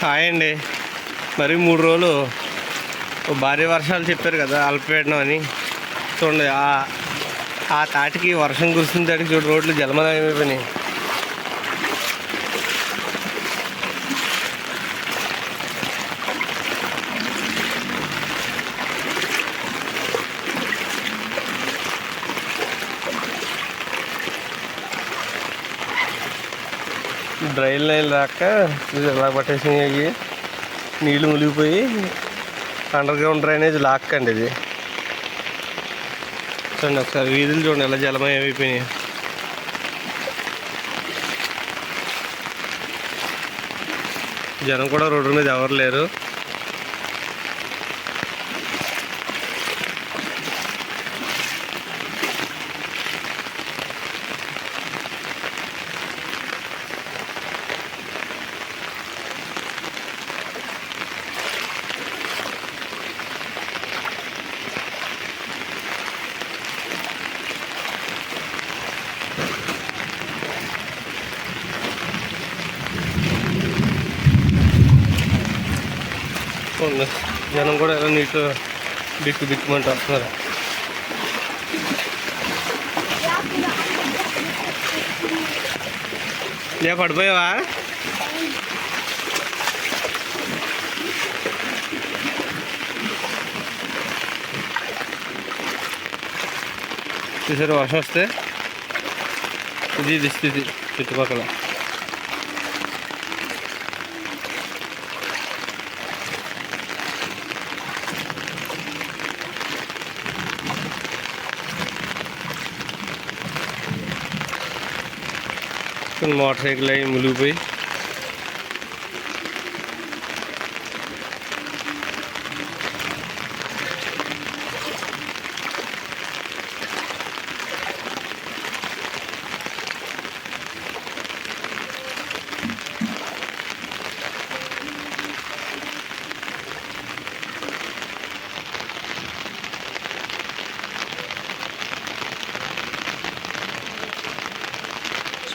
Hi అండి. మరి మూడు రోజులు ఓ భారీ వర్షాలు చెప్పారు కదా అల్పపీడనం అని. చూడండి ఆ ఆ తాటికి వర్షం కురిసిన తాటికి చూడు రోడ్లు జలమయం అయిపోయినాయి డ్రైన్ లైన్ రాక ఎలా పట్టేసినాయి నీళ్ళు మునిగిపోయి అండర్ గ్రౌండ్ డ్రైనేజ్ లాక్కండి ఇది. చూడండి ఒకసారి వీధులు చూడండి ఎలా జలమయం అయిపోయినాయి. జనం కూడా రోడ్డు మీద ఎవరు లేరు. చూడండి జనం కూడా ఎలా నీటిలో బిక్కు బిక్కుమంటూ వస్తున్నారు లే పడిపోయావా? చూసారు వర్షం వస్తే ఇది ఇది స్థితి చుట్టుపక్కల. మోటార్ సైకిల్ అవి మునిగిపోయి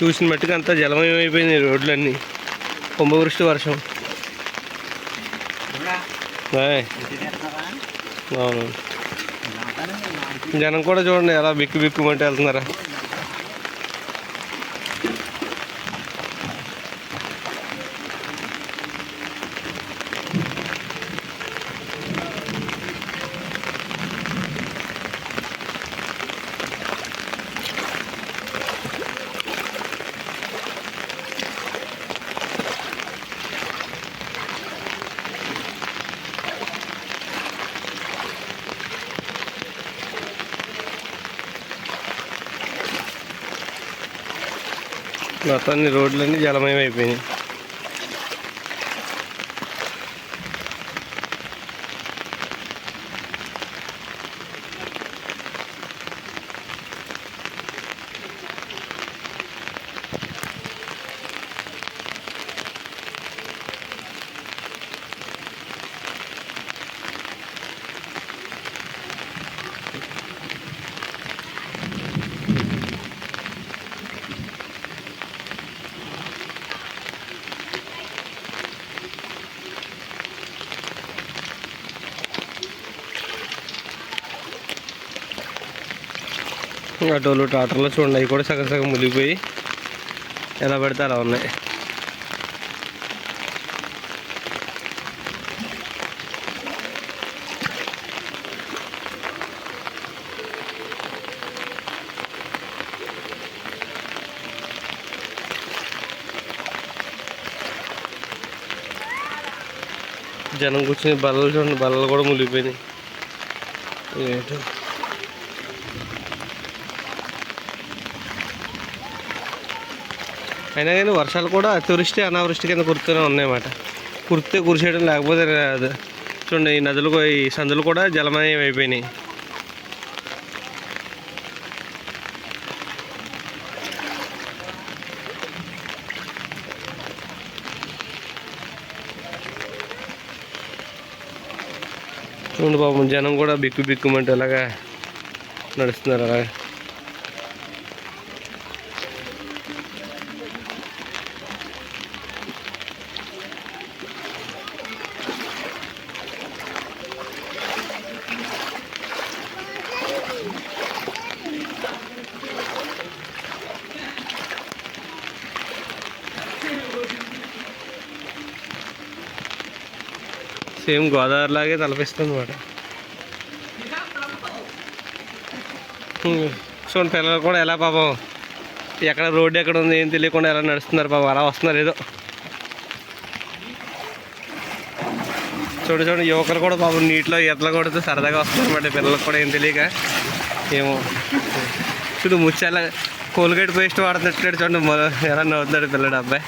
చూసిన మట్టుకు అంతా జలమయం అయిపోయింది రోడ్లన్నీ. కుంభవృష్టి వర్షం. అవును. జనం కూడా చూడండి ఎలా బిక్కు బిక్కుమంటే వెళ్తున్నారా. మొత్తాన్ని రోడ్లన్నీ జలమయం అయిపోయినాయి అటోలు టాటర్లు చూడండి అవి కూడా సగం సగం మునిగిపోయి ఎలా పడితే అలా ఉన్నాయి. జనం కూర్చుని బల్లలు చూడండి బల్లలు కూడా మునిగిపోయినాయి. ఏంటో? అయినా కానీ వర్షాలు కూడా అతివృష్టి అనావృష్టి కింద కురుతూనే ఉన్నాయన్నమాట. కురితే కురిసేయడం లేకపోతే చూడండి ఈ నదులు ఈ సందులు కూడా జలమయం అయిపోయినాయి. చూడండి పాపం జనం కూడా బిక్కు బిక్కుమంటే అలాగా నడుస్తున్నారు అలాగా. సేమ్ గోదావరి లాగే తలపిస్తుంది అనమాట చూడండి పిల్లలు కూడా ఎలా పాపం ఎక్కడ రోడ్డు ఎక్కడ ఉంది ఏం తెలియకుండా ఎలా నడుస్తున్నారు పాపం అలా వస్తున్నారు ఏదో. చూడండి చూడండి యువకులు కూడా పాపం నీటిలో ఈతలు కొడుతూ సరదాగా వస్తున్నారు అన్నమాట పిల్లలకు కూడా ఏం తెలియక. ఏమో. చూడు ముచ్చాల కోల్గేట్ పేస్ట్ వాడుతున్నట్టు చూడండి ఎలా నవ్వుతున్నాడు పిల్లడు అబ్బాయి.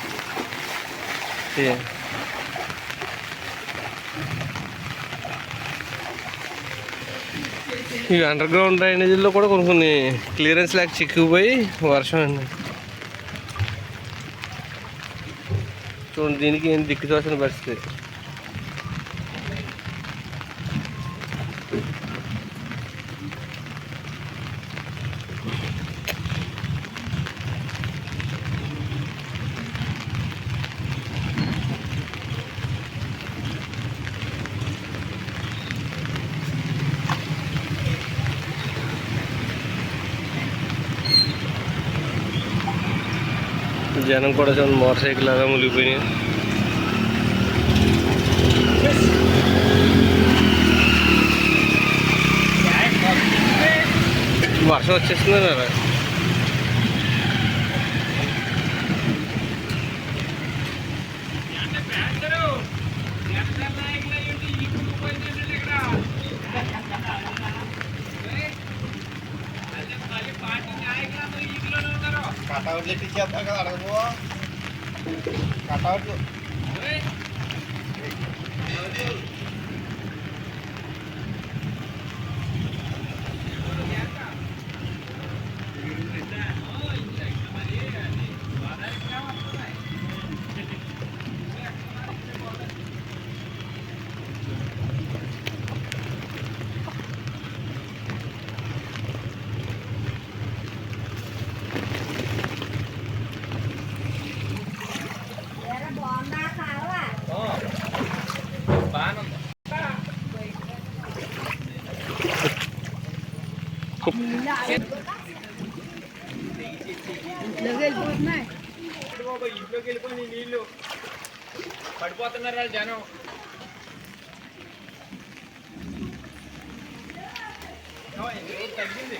ఇవి అండర్ గ్రౌండ్ డ్రైనేజీల్లో కూడా కొన్ని కొన్ని క్లియరెన్స్ లేక చిక్కుపోయి వర్షం అండి చూడండి దీనికి ఏం దిక్కు తోసిన పరిస్థితి. జనం కూడా చూడండి మోటార్ సైకిల్ లాగా మునిగిపోయినాయి వర్షం వచ్చేస్తుంది కదా కటౌట్లు ఎట్టించేస్తారు కదా అడగబో కటౌట్లు ఇంట్లోకి వెళ్ళిపోయి నీళ్ళు పడిపోతున్నారు జనం. తగ్గింది